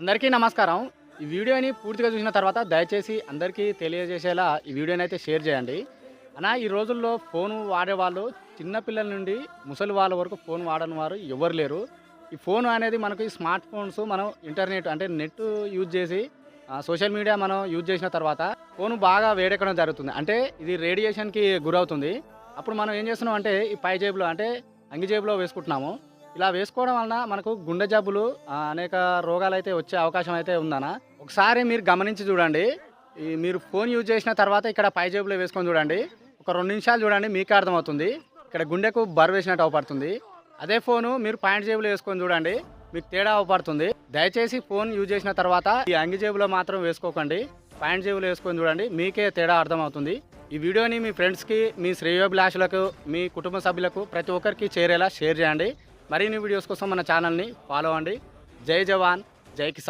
అందరికీ నమస్కారం. ఈ వీడియోని పూర్తిగా చూసిన తర్వాత దయచేసి అందరికీ తెలియజేసేలా ఈ వీడియోని అయితే షేర్ చేయండి. అనా ఈ రోజుల్లో ఫోన్ వాడేవాళ్ళు చిన్నపిల్లల నుండి ముసలి వాళ్ళ వరకు ఫోన్ వాడని వారు ఎవరు లేరు. ఈ ఫోన్ అనేది మనకు ఈ స్మార్ట్ ఫోన్స్ మనం ఇంటర్నెట్ అంటే నెట్ యూజ్ చేసి సోషల్ మీడియా మనం యూజ్ చేసిన తర్వాత ఫోన్ బాగా వేడెక్కడం జరుగుతుంది. అంటే ఇది రేడియేషన్కి గురవుతుంది. అప్పుడు మనం ఏం చేస్తున్నాం అంటే ఈ పై జేబులో అంటే అంగి జేబులో వేసుకుంటున్నాము. ఇలా వేసుకోవడం వలన మనకు గుండె జబ్బులు అనేక రోగాలు అయితే వచ్చే అవకాశం అయితే ఉందన్న. ఒకసారి మీరు గమనించి చూడండి. మీరు ఫోన్ యూజ్ చేసిన తర్వాత ఇక్కడ పై జేబులో వేసుకొని చూడండి. ఒక రెండు నిమిషాలు చూడండి మీకే అర్థమవుతుంది. ఇక్కడ గుండెకు బరువు వేసినట్టు అవపడుతుంది. అదే ఫోను మీరు పాయింట్ జేబులో వేసుకొని చూడండి మీకు తేడా అవపడుతుంది. దయచేసి ఫోన్ యూజ్ చేసిన తర్వాత ఈ అంగి జేబులో మాత్రం వేసుకోకండి. పాయింట్ జేబులో వేసుకొని చూడండి మీకే తేడా అర్థమవుతుంది. ఈ వీడియోని మీ ఫ్రెండ్స్కి మీ శ్రేయోభిలాషులకు మీ కుటుంబ సభ్యులకు ప్రతి ఒక్కరికి చేరేలా షేర్ చేయండి. మరిన్ని వీడియోస్ కోసం మన ఛానల్ని ఫాలో అండి. జై జవాన్ జై కిసాన్.